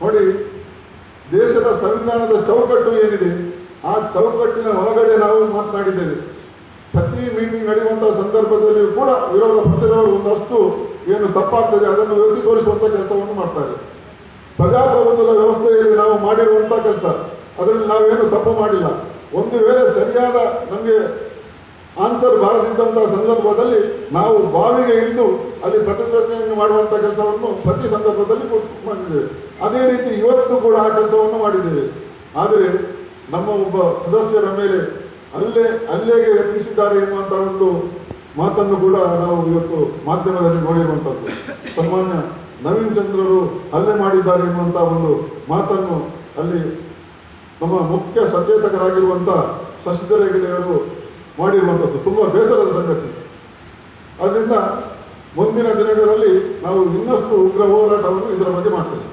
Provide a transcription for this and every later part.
ನೋಡಿ ದೇಶದ ಸಂವಿಧಾನದ ಚೌಕಟ್ಟು ಏನಿದೆ, ಆ ಚೌಕಟ್ಟಿನ ಒಳಗಡೆ ನಾವು ಮಾತನಾಡಿದ್ದೇವೆ. ಪ್ರತಿ ಮೀಟಿಂಗ್ ನಡೆಯುವಂತಹ ಸಂದರ್ಭದಲ್ಲಿಯೂ ಕೂಡ ವಿರೋಧ ಪಕ್ಷದವರು ಒಂದಷ್ಟು ಏನು ತಪ್ಪಾಗ್ತದೆ ಅದನ್ನು ಎತ್ತಿ ತೋರಿಸುವಂತಹ ಕೆಲಸವನ್ನು ಮಾಡ್ತಾರೆ ಪ್ರಜಾಪ್ರಭುತ್ವದ ವ್ಯವಸ್ಥೆಯಲ್ಲಿ ನಾವು ಮಾಡಿರುವಂತಹ ಕೆಲಸ, ಅದರಲ್ಲಿ ನಾವೇನು ತಪ್ಪು ಮಾಡಿಲ್ಲ. ಒಂದು ವೇಳೆ ಸರಿಯಾದ ನಮಗೆ ಆನ್ಸರ್ ಬಾರದಿದ್ದಂತಹ ಸಂದರ್ಭದಲ್ಲಿ ನಾವು ಬಾವಿಗೆ ಇಳಿದು ಅಲ್ಲಿ ಪ್ರತಿಭಟನೆಯನ್ನು ಮಾಡುವಂತಹ ಕೆಲಸವನ್ನು ಪ್ರತಿ ಸಂದರ್ಭದಲ್ಲಿ ಮಾಡಿದ್ದೇವೆ. ಅದೇ ರೀತಿ ಇವತ್ತು ಕೂಡ ಆ ಕೆಲಸವನ್ನು ಮಾಡಿದ್ದೇವೆ. ಆದರೆ ನಮ್ಮ ಒಬ್ಬ ಸದಸ್ಯರ ಮೇಲೆ ಅಲ್ಲೇ, ಅಲ್ಲೇಗೆ ಯತ್ನಿಸಿದ್ದಾರೆ ಎನ್ನುವಂತಹ ಒಂದು ಮಾತನ್ನು ಕೂಡ ನಾವು ಇವತ್ತು ಮಾಧ್ಯಮದಲ್ಲಿ ನೋಡಿರುವಂತದ್ದು. ಸನ್ಮಾನ್ಯ ನವೀನ್ ಚಂದ್ರರು ಹಲ್ಲೆ ಮಾಡಿದ್ದಾರೆ ಎನ್ನುವಂತಹ ಒಂದು ಮಾತನ್ನು ಅಲ್ಲಿ ನಮ್ಮ ಮುಖ್ಯ ಸಚೇತಕರಾಗಿರುವಂತಹ ಶಶಿಧರ ಹೆಗಡೆಯವರು ಮಾಡಿರುವಂಥದ್ದು ತುಂಬಾ ಬೇಸರದ ಸಂಗತಿ. ಆದ್ದರಿಂದ ಮುಂದಿನ ದಿನಗಳಲ್ಲಿ ನಾವು ಇನ್ನಷ್ಟು ಉಗ್ರ ಹೋರಾಟವನ್ನು ಇದರ ಬಗ್ಗೆ ಮಾಡ್ತೇವೆ.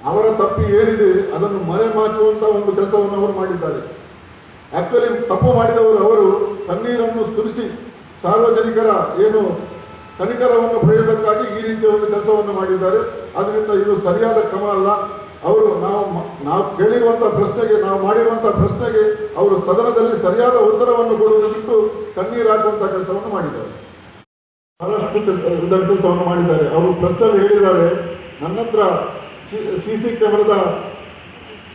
ಅವರ ತಪ್ಪಿ ಏನಿದೆ ಅದನ್ನು ಮರೆಮಾಚುವಂತ ಒಂದು ಕೆಲಸವನ್ನು ಅವರು ಮಾಡಿದ್ದಾರೆ. ಆಕ್ಚುಲಿ ತಪ್ಪು ಮಾಡಿದವರು ಅವರು ತಣ್ಣೀರನ್ನು ಸುರಿಸಿ ಸಾರ್ವಜನಿಕರ ಏನು ತನಿಖರವನ್ನು ಪಡೆಯುವುದಕ್ಕಾಗಿ ಈ ರೀತಿಯ ಒಂದು ಕೆಲಸವನ್ನು ಮಾಡಿದ್ದಾರೆ. ಅದರಿಂದ ಇದು ಸರಿಯಾದ ಕ್ರಮ ಅಲ್ಲ. ಅವರು ನಾವು ನಾವು ಕೇಳಿರುವಂತಹ ಪ್ರಶ್ನೆಗೆ, ನಾವು ಮಾಡಿರುವಂತಹ ಪ್ರಶ್ನೆಗೆ ಅವರು ಸದನದಲ್ಲಿ ಸರಿಯಾದ ಉತ್ತರವನ್ನು ಕೊಡುವುದಕ್ಕಿಂತ ಕಣ್ಣೀರು ಕೆಲಸವನ್ನು ಮಾಡಿದ್ದಾರೆ. ಬಹಳಷ್ಟು ಕೆಲ್- ಕೆಲಸವನ್ನು ಮಾಡಿದ್ದಾರೆ. ಅವರು ಪ್ರಶ್ನೆ ಹೇಳಿದ್ದಾರೆ, ನನ್ನ ಹತ್ರ ಸಿಸಿ ಕ್ಯಾಮೆರಾದ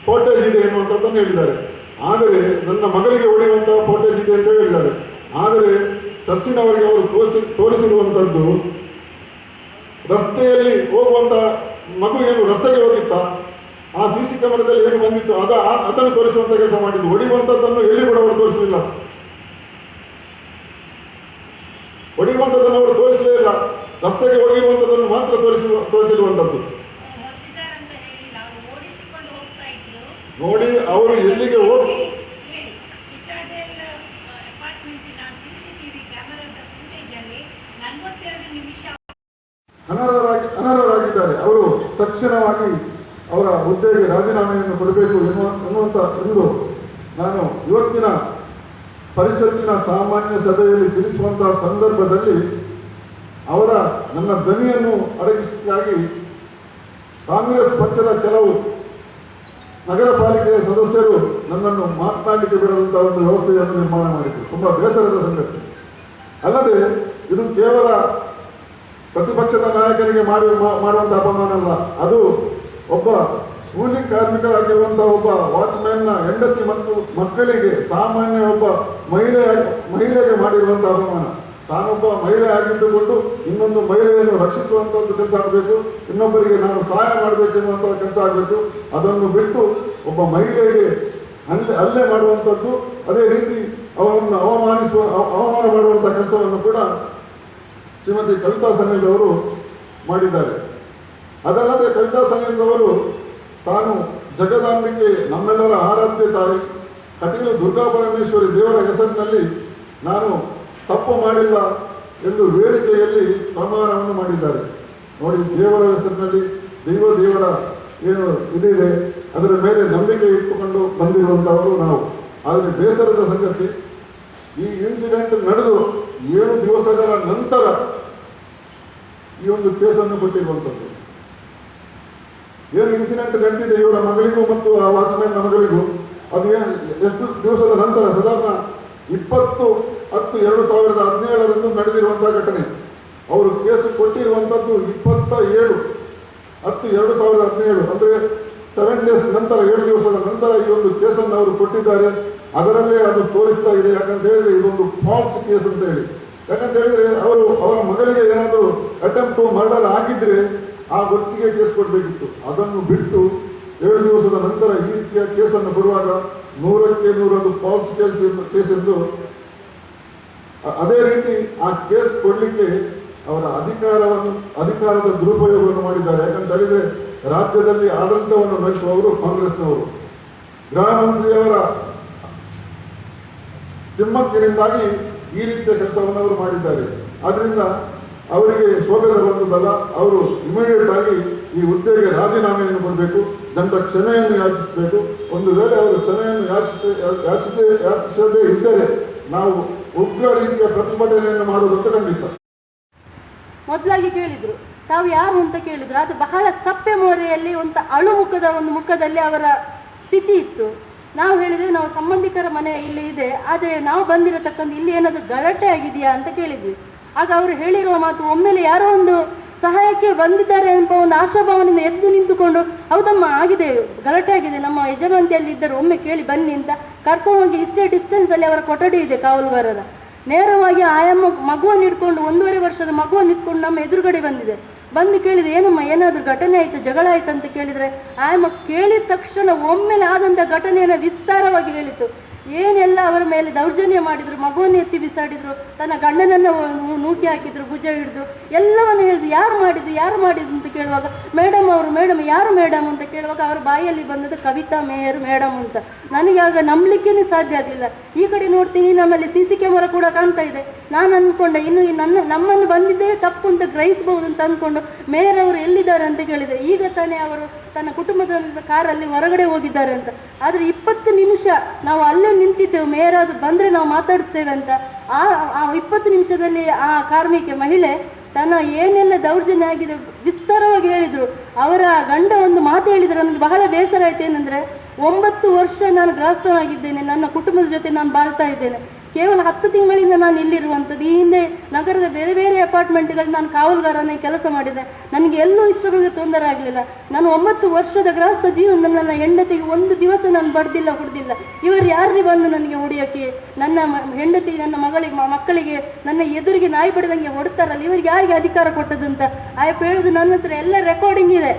ಫೋಟೇಜ್ ಇದೆ ಎನ್ನುವಂಥದ್ದನ್ನು ಹೇಳಿದ್ದಾರೆ. ಆದರೆ ನನ್ನ ಮಗಳಿಗೆ ಹೊಡೆಯುವಂತಹ ಫೋಟೇಜ್ ಇದೆ ಅಂತ ಹೇಳಿದ್ದಾರೆ. ಆದರೆ ಪ್ರೆಸ್ಸಿನವರಿಗೆ ಅವರು ತೋರಿಸಿ, ತೋರಿಸಿರುವಂತದ್ದು ರಸ್ತೆಯಲ್ಲಿ ಹೋಗುವಂತ ಮಗು ಏನು ರಸ್ತೆಗೆ ಹೋಗಿತ್ತ? ಆ ಸಿಸಿ ಕ್ಯಾಮೆರಾದಲ್ಲಿ ಏನು ಬಂದಿತ್ತು? ಅದ ಅದನ್ನು ತೋರಿಸುವಂತ ಕೆಲಸ ಮಾಡಿದ್ದು. ಹೊಡಿಯುವಂತದ್ದನ್ನು ಎಲ್ಲಿ ಕೂಡ ಅವರು ತೋರಿಸಲಿಲ್ಲ. ಹೊಡಿಯುವಂತದ್ದನ್ನು ಅವರು ತೋರಿಸಲೇ ಇಲ್ಲ. ರಸ್ತೆಗೆ ಹೊಡೆಯುವಂತದ್ದನ್ನು ಮಾತ್ರ ತೋರಿಸುವ ತೋರಿಸಿರುವಂತದ್ದು ನೋಡಿ ಅವರು ಎಲ್ಲಿಗೆ ಹೋಗಿ ಅನರ್ಹರಾಗಿ ಅನರ್ಹರಾಗಿದ್ದಾರೆ. ಅವರು ತಕ್ಷಣವಾಗಿ ಅವರ ಹುದ್ದೆಗೆ ರಾಜೀನಾಮೆಯನ್ನು ಕೊಡಬೇಕು ಎನ್ನುವ ಎನ್ನುವಂತ ಎಂದು ನಾನು ಇವತ್ತಿನ ಪರಿಷತ್ತಿನ ಸಾಮಾನ್ಯ ಸಭೆಯಲ್ಲಿ ತಿಳಿಸುವಂತಹ ಸಂದರ್ಭದಲ್ಲಿ ಅವರ ನನ್ನ ಧ್ವನಿಯನ್ನು ಅಡಗಿಸಿದಾಗಿ ಕಾಂಗ್ರೆಸ್ ಪಕ್ಷದ ಕೆಲವು ನಗರ ಪಾಲಿಕೆಯ ಸದಸ್ಯರು ನನ್ನನ್ನು ಮಾತನಾಡಲಿಕ್ಕೆ ಬಿಡದಂತಹ ಒಂದು ವ್ಯವಸ್ಥೆಯನ್ನು ನಿರ್ಮಾಣ ಮಾಡಿದರು. ತುಂಬಾ ಬೇಸರದ ಸಂಗತಿ. ಅಲ್ಲದೆ ಇದು ಕೇವಲ ಪ್ರತಿಪಕ್ಷದ ನಾಯಕನಿಗೆ ಮಾಡುವಂತಹ ಅಪಮಾನ ಅಲ್ಲ ಅದು ಒಬ್ಬ ಕೂಲಿ ಕಾರ್ಮಿಕರಾಗಿರುವಂತಹ ಒಬ್ಬ ವಾಚ್ಮ್ಯಾನ್ನ ಹೆಂಡತಿ ಮತ್ತು ಮಕ್ಕಳಿಗೆ ಸಾಮಾನ್ಯ ಒಬ್ಬ ಮಹಿಳೆ ಮಹಿಳೆಗೆ ಮಾಡಿರುವಂತಹ ಅಪಮಾನ ತಾನೊಬ್ಬ ಮಹಿಳೆ ಆಗಿದ್ದುಕೊಂಡು ಇನ್ನೊಂದು ಮಹಿಳೆಯನ್ನು ರಕ್ಷಿಸುವಂತ ಒಂದು ಕೆಲಸ ಆಗಬೇಕು, ಇನ್ನೊಬ್ಬರಿಗೆ ನಾನು ಸಹಾಯ ಮಾಡಬೇಕೆನ್ನುವಂತಹ ಕೆಲಸ ಆಗಬೇಕು. ಅದನ್ನು ಬಿಟ್ಟು ಒಬ್ಬ ಮಹಿಳೆಗೆ ಅಲ್ಲೇ ಅಲ್ಲೇ ಮಾಡುವಂಥದ್ದು ಅದೇ ರೀತಿ ಅವರನ್ನು ಅವಮಾನಿಸುವ, ಅವಮಾನ ಮಾಡುವಂತಹ ಕೆಲಸವನ್ನು ಕೂಡ ಶ್ರೀಮತಿ ಕವಿತಾ ಸನೇಲ್ ಅವರು ಮಾಡಿದ್ದಾರೆ. ಅದಲ್ಲದೆ ಅವರು ತಾನು ಜಗದಾಂಬಿಕೆ ನಮ್ಮೆಲ್ಲರ ಆರಾಧ್ಯ ತಾಯಿ. ಕಟೀಲು ದುರ್ಗಾ ಪರಮೇಶ್ವರಿ ದೇವರ ಹೆಸರಿನಲ್ಲಿ ನಾನು ತಪ್ಪು ಮಾಡಿಲ್ಲ ಎಂದು ವೇದಿಕೆಯಲ್ಲಿ ಪ್ರಮಾಣವನ್ನು ಮಾಡಿದ್ದಾರೆ. ನೋಡಿ, ದೇವರ ಹೆಸರಿನಲ್ಲಿ, ದೈವ ದೇವರ ಏನು ಇದಿದೆ, ಅದರ ಮೇಲೆ ನಂಬಿಕೆ ಇಟ್ಟುಕೊಂಡು ಬಂದಿರುವಂತಹವರು ನಾವು. ಆದರೆ ಬೇಸರದ ಸಂಗತಿ, ಈ ಇನ್ಸಿಡೆಂಟ್ ನಡೆದು ಏಳು ದಿವಸಗಳ ನಂತರ ಈ ಒಂದು ಕೇಸನ್ನು ಕೊಟ್ಟಿರುವಂತದ್ದು. ಏನು ಇನ್ಸಿಡೆಂಟ್ ನಡೆದಿದೆ ಇವರ ಮಗಳಿಗೂ ಮತ್ತು ಆ ವಾಚ್ಮ್ಯಾನ್ ಮಗಳಿಗೂ. ಅದು ಎಷ್ಟು ದಿವಸದ ನಂತರ, ಸಾಧಾರಣ ಇಪ್ಪತ್ತು ಹತ್ತು ಎರಡು ಸಾವಿರದ ಹದಿನೇಳರಂದು ನಡೆದಿರುವಂತಹ ಘಟನೆ. ಅವರು ಕೇಸು ಕೊಟ್ಟಿರುವಂತದ್ದು ಇಪ್ಪತ್ತ ಏಳು, ಹತ್ತು ಎರಡು ಸಾವಿರದ ಹದಿನೇಳು. ಅಂದ್ರೆ ಸೆವೆನ್ ಡೇಸ್ ನಂತರ, ಏಳು ದಿವಸದ ನಂತರ ಈ ಒಂದು ಕೇಸನ್ನು ಅವರು ಕೊಟ್ಟಿದ್ದಾರೆ. ಅದರಲ್ಲೇ ಅದು ತೋರಿಸ್ತಾ ಇದೆ. ಯಾಕಂತ ಹೇಳಿದ್ರೆ ಇದೊಂದು ಫಾಲ್ಸ್ ಕೇಸ್ ಅಂತ ಹೇಳಿ. ಯಾಕಂತ ಹೇಳಿದ್ರೆ ಅವರು ಅವರ ಮಗಳಿಗೆ ಏನಾದರೂ ಅಟೆಂಪ್ಟ್ ಮರ್ಡರ್ ಆಗಿದ್ರೆ ಆ ಗೊತ್ತಿಗೆ ಕೇಸ್ ಕೊಡಬೇಕಿತ್ತು. ಅದನ್ನು ಬಿಟ್ಟು ಏಳು ದಿವಸದ ನಂತರ ಈ ರೀತಿಯ ಕೇಸನ್ನು ಕೊಡುವಾಗ ನೂರಕ್ಕೆ ನೂರೊಂದು ಫಾಲ್ಸ್ ಕೇಸ್ ಕೇಸ್ ಎಂದು ಅದೇ ರೀತಿ ಆ ಕೇಸ್ ಕೊಡ್ಲಿಕ್ಕೆ ಅವರ ಅಧಿಕಾರವನ್ನು, ಅಧಿಕಾರದ ದುರುಪಯೋಗವನ್ನು ಮಾಡಿದ್ದಾರೆ. ಯಾಕಂತ ಹೇಳಿದ್ರೆ ರಾಜ್ಯದಲ್ಲಿ ಆಡಳಿತವನ್ನು ನಡೆಸುವವರು ಕಾಂಗ್ರೆಸ್ನವರು. ಗೃಹ ಮಂತ್ರಿಯವರ ತಿಮ್ಮಕ್ಕಿನಿಂದಾಗಿ ಈ ರೀತಿಯ ಕೆಲಸವನ್ನು ಅವರು ಮಾಡಿದ್ದಾರೆ. ಆದ್ರಿಂದ ಅವರಿಗೆ ಶೋಭೆ ಬಂದದಲ್ಲ ಅವರು ಇಮಿಡಿಯೇಟ್ ಆಗಿ ಈ ಹುದ್ದೆಗೆ ರಾಜೀನಾಮೆಯನ್ನು ಕೊಡಬೇಕು, ದಂಡ ಕ್ಷಮೆಯನ್ನು ಯಾಚಿಸಬೇಕು. ಒಂದು ವೇಳೆ ಅವರು ಕ್ಷಮೆಯನ್ನು ಯಾಚಿಸ ಯಾಚಿಸದೆ ಯಾಚಿಸದೇ ಇದ್ದರೆ ನಾವು ಉಗ್ರ ರೀತಿಯ ಪ್ರತಿಭಟನೆಯನ್ನು ಮಾಡುವುದಂತ ಖಂಡಿತ. ಮೊದಲಾಗಿ ಕೇಳಿದ್ರು, ತಾವು ಯಾರು ಅಂತ ಕೇಳಿದ್ರು, ಅದು ಬಹಳ ಸಪ್ಪೆ ಮೋರೆಯಲ್ಲಿ, ಒಂದು ಅಳು ಮುಖದ ಒಂದು ಮುಖದಲ್ಲಿ ಅವರ ಸ್ಥಿತಿ ಇತ್ತು. ನಾವು ಹೇಳಿದ್ರೆ, ನಾವು ಸಂಬಂಧಿಕರ ಮನೆ ಇಲ್ಲಿ ಇದೆ, ಆದರೆ ನಾವು ಬಂದಿರತಕ್ಕಂಥ ಇಲ್ಲಿ ಏನಾದರೂ ಗಲಾಟೆ ಆಗಿದೆಯಾ ಅಂತ ಕೇಳಿದ್ವಿ. ಆಗ ಅವರು ಹೇಳಿರುವ ಮಾತು ಒಮ್ಮೆಲೆ ಯಾರೋ ಒಂದು ಸಹಾಯಕ್ಕೆ ಬಂದಿದ್ದಾರೆ ಎಂಬ ಒಂದು ಆಶಾಭಾವನೆಯಿಂದ ಎದ್ದು ನಿಂತುಕೊಂಡು ಹೌದಮ್ಮ ಆಗಿದೆ, ಗಲಾಟೆ ಆಗಿದೆ, ನಮ್ಮ ಯಜಮಾಂತಿಯಲ್ಲಿ ಇದ್ದರು, ಒಮ್ಮೆ ಕೇಳಿ ಬನ್ನಿ ಅಂತ ಕರ್ಕೊಂಡು ಹೋಗಿ ಇಷ್ಟೇ ಡಿಸ್ಟೆನ್ಸ್ ಅಲ್ಲಿ ಅವರ ಕೊಠಡಿ ಇದೆ ಕಾವಲುಗಾರರ. ನೇರವಾಗಿ ಆಯಮ್ಮ ಮಗುವನ್ನು ಇಟ್ಕೊಂಡು ಒಂದೂವರೆ ವರ್ಷದ ಮಗುವನ್ನು ಇಟ್ಕೊಂಡು ನಮ್ಮ ಎದುರುಗಡೆ ಬಂದಿದೆ. ಬಂದು ಕೇಳಿದೆ, ಏನಮ್ಮ, ಏನಾದರೂ ಘಟನೆ ಆಯ್ತು, ಜಗಳ ಆಯ್ತು? ಅಂತ ಕೇಳಿದ್ರೆ ಆಯಮ್ಮ ಕೇಳಿದ ತಕ್ಷಣ ಒಮ್ಮೆಲೆ ಆದಂಥ ಘಟನೆಯನ್ನು ವಿಸ್ತಾರವಾಗಿ ಹೇಳಿತು. ಏನೆಲ್ಲ ಅವರ ಮೇಲೆ ದೌರ್ಜನ್ಯ ಮಾಡಿದ್ರು, ಮಗುವನ್ನು ಎತ್ತಿ ಬಿಸಾಡಿದ್ರು, ತನ್ನ ಗಂಡನನ್ನ ನೂಕಿ ಹಾಕಿದ್ರು, ಭುಜ ಹಿಡಿದು, ಎಲ್ಲವನ್ನು ಹೇಳಿದ್ರು. ಯಾರು ಮಾಡಿದ್ರು ಯಾರು ಮಾಡಿದ್ರು ಅಂತ ಕೇಳುವಾಗ, ಮೇಡಮ್ ಅವರು, ಮೇಡಮ್, ಯಾರು ಮೇಡಮ್? ಅಂತ ಕೇಳುವಾಗ ಅವರ ಬಾಯಲ್ಲಿ ಬಂದದ್ದು, ಕವಿತಾ ಮೇಯರ್, ಮೇಡಮ್ ಅಂತ. ನನಗೆ ಆಗ ನಂಬಲಿಕ್ಕೇನೆ ಸಾಧ್ಯ ಆಗಲಿಲ್ಲ. ಈ ಕಡೆ ನೋಡ್ತೀನಿ, ನಮ್ಮಲ್ಲಿ ಸಿ ಸಿ ಕ್ಯಾಮರಾ ಕೂಡ ಕಾಣ್ತಾ ಇದೆ. ನಾನು ಅಂದ್ಕೊಂಡೆ ಇನ್ನು ನನ್ನ, ನಮ್ಮನ್ನು ಬಂದಿದ್ದೇ ತಪ್ಪು ಅಂತ ಗ್ರಹಿಸಬಹುದು ಅಂತ ಅಂದ್ಕೊಂಡು ಮೇಯರ್ ಅವರು ಎಲ್ಲಿದ್ದಾರೆ ಅಂತ ಕೇಳಿದೆ. ಈಗ ತಾನೇ ಅವರು ತನ್ನ ಕುಟುಂಬದ ಕಾರಲ್ಲಿ ಹೊರಗಡೆ ಹೋಗಿದ್ದಾರೆ ಅಂತ. ಆದ್ರೆ ಇಪ್ಪತ್ತು ನಿಮಿಷ ನಾವು ಅಲ್ಲೇ ನಿಂತಿದ್ದೆವು? ಮೇಯರ್ ಬಂದ್ರೆ ನಾವು ಮಾತಾಡಿಸ್ತೇವೆ ಅಂತ ಆ ಆ ಇಪ್ಪತ್ತು ನಿಮಿಷದಲ್ಲಿ ಆ ಕಾರ್ಮಿಕ ಮಹಿಳೆ ತನ್ನ ಏನೆಲ್ಲ ದೌರ್ಜನ್ಯ ಆಗಿದೆ ವಿಸ್ತಾರವಾಗಿ ಹೇಳಿದ್ರು. ಅವರ ಗಂಡ ಒಂದು ಮಾತು ಹೇಳಿದ್ರು. ನನಗೆ ಬಹಳ ಬೇಸರ ಆಯ್ತು. ಏನಂದ್ರೆ, ಒಂಬತ್ತು ವರ್ಷ ನಾನು ಗ್ರಾಸ್ತನಾಗಿದ್ದೇನೆ ನನ್ನ ಕುಟುಂಬದ ಜೊತೆ ನಾನು ಬಾಳ್ತಾ ಇದ್ದೇನೆ. ಕೇವಲ ಹತ್ತು ತಿಂಗಳಿಂದ ನಾನು ಇಲ್ಲಿರುವಂಥದ್ದು. ಈ ಹಿಂದೆ ನಗರದ ಬೇರೆ ಬೇರೆ ಅಪಾರ್ಟ್ಮೆಂಟ್ಗಳಲ್ಲಿ ನಾನು ಕಾವಲುಗಾರನೇ ಕೆಲಸ ಮಾಡಿದೆ. ನನಗೆ ಎಲ್ಲೂ ಇಷ್ಟಗಳಿಗೆ ತೊಂದರೆ ಆಗಲಿಲ್ಲ. ನಾನು ಒಂಬತ್ತು ವರ್ಷದ ಗೃಹಸ್ಥ ಜೀವನ ನನ್ನ ಹೆಂಡತಿಗೆ ಒಂದು ದಿವಸ ನಾನು ಬಡ್ದಿಲ್ಲ, ಹುಡ್ದಿಲ್ಲ. ಇವರು ಯಾರಿಗೆ ಬಂದು ನನಗೆ ಹೊಡಿಯೋಕೆ? ನನ್ನ ಹೆಂಡತಿ ನನ್ನ ಮಗಳಿಗೆ ಮಕ್ಕಳಿಗೆ, ನನ್ನ ಎದುರಿಗೆ ನಾಯಿ ಪಡೆದಂಗೆ ಹೊಡ್ತಾರಲ್ಲ, ಇವರಿಗೆ ಯಾರಿಗೆ ಅಧಿಕಾರ ಕೊಟ್ಟದ್ದು ಅಂತ? ಆ ಹೇಳುದು ನನ್ನ ಹತ್ರ ಎಲ್ಲ ರೆಕಾರ್ಡಿಂಗ್ ಇದೆ.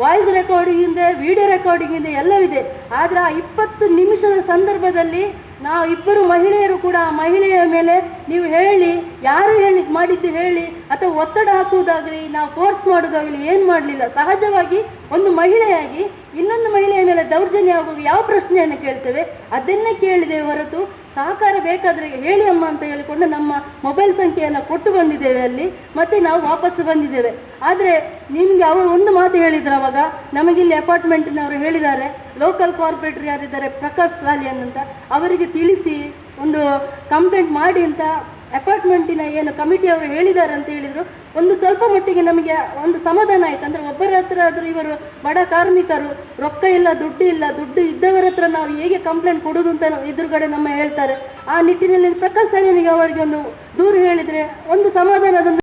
ವಾಯ್ಸ್ ರೆಕಾರ್ಡಿಂಗ್ ಇದೆ ವಿಡಿಯೋ ರೆಕಾರ್ಡಿಂಗ್ ಇದೆ, ಎಲ್ಲವಿದೆ. ಆದ್ರೆ ಆ ಇಪ್ಪತ್ತು ನಿಮಿಷದ ಸಂದರ್ಭದಲ್ಲಿ ನಾವು ಇಬ್ಬರು ಮಹಿಳೆಯರು ಕೂಡ ಆ ಮಹಿಳೆಯ ಮೇಲೆ ನೀವು ಹೇಳಿ, ಯಾರು ಹೇಳಿ ಮಾಡಿದ್ದು ಹೇಳಿ, ಅಥವಾ ಒತ್ತಡ ಹಾಕುವುದಾಗಲಿ, ನಾವು ಫೋರ್ಸ್ ಮಾಡೋದಾಗಲಿ ಏನು ಮಾಡಲಿಲ್ಲ. ಸಹಜವಾಗಿ ಒಂದು ಮಹಿಳೆಯಾಗಿ ಇನ್ನೊಂದು ಮಹಿಳೆಯ ಮೇಲೆ ದೌರ್ಜನ್ಯ ಆಗುವಾಗ ಯಾವ ಪ್ರಶ್ನೆಯನ್ನು ಕೇಳ್ತೇವೆ? ಅದನ್ನೇ ಕೇಳಿದೆ ಹೊರತು ಸಹಕಾರ ಬೇಕಾದರೆ ಹೇಳಿ ಅಮ್ಮ ಅಂತ ಹೇಳಿಕೊಂಡು ನಮ್ಮ ಮೊಬೈಲ್ ಸಂಖ್ಯೆಯನ್ನು ಕೊಟ್ಟು ಬಂದಿದ್ದೇವೆ ಅಲ್ಲಿ, ಮತ್ತೆ ನಾವು ವಾಪಸ್ಸು ಬಂದಿದ್ದೇವೆ. ಆದರೆ ನಿಮಗೆ ಅವರು ಒಂದು ಮಾತು ಹೇಳಿದ್ರು ಅವಾಗ, ನಮಗಿಲ್ಲಿ ಅಪಾರ್ಟ್ಮೆಂಟ್ನವರು ಹೇಳಿದ್ದಾರೆ ಲೋಕಲ್ ಕಾರ್ಪೊರೇಟರ್ ಯಾರಿದ್ದಾರೆ, ಪ್ರಕಾಶ್ ಸಾಲಿಯನ್ ಅಂತ ಅವರಿಗೆ ತಿಳಿಸಿ, ಒಂದು ಕಂಪ್ಲೇಂಟ್ ಮಾಡಿ ಅಂತ ಅಪಾರ್ಟ್ಮೆಂಟಿನ ಏನು ಕಮಿಟಿ ಅವರು ಹೇಳಿದ್ದಾರೆ ಅಂತ ಹೇಳಿದ್ರು. ಒಂದು ಸ್ವಲ್ಪ ಮಟ್ಟಿಗೆ ನಮಗೆ ಒಂದು ಸಮಾಧಾನ ಆಯ್ತು. ಅಂದ್ರೆ ಒಬ್ಬರ ಹತ್ರ ಆದ್ರೂ ಇವರು ಬಡ ಕಾರ್ಮಿಕರು, ರೊಕ್ಕ ಇಲ್ಲ, ದುಡ್ಡು ಇಲ್ಲ, ದುಡ್ಡು ಇದ್ದವರ ಹತ್ರ ನಾವು ಹೇಗೆ ಕಂಪ್ಲೇಂಟ್ ಕೊಡುದು ಅಂತ ಎದುರುಗಡೆ ನಮ್ಮ ಹೇಳ್ತಾರೆ. ಆ ನಿಟ್ಟಿನಲ್ಲಿ ಪ್ರಕಾಶ್ ಸಾಲಿಯನಿಗೆ ಅವರಿಗೆ ಒಂದು ದೂರು ಹೇಳಿದ್ರೆ ಒಂದು ಸಮಾಧಾನದೊಂದು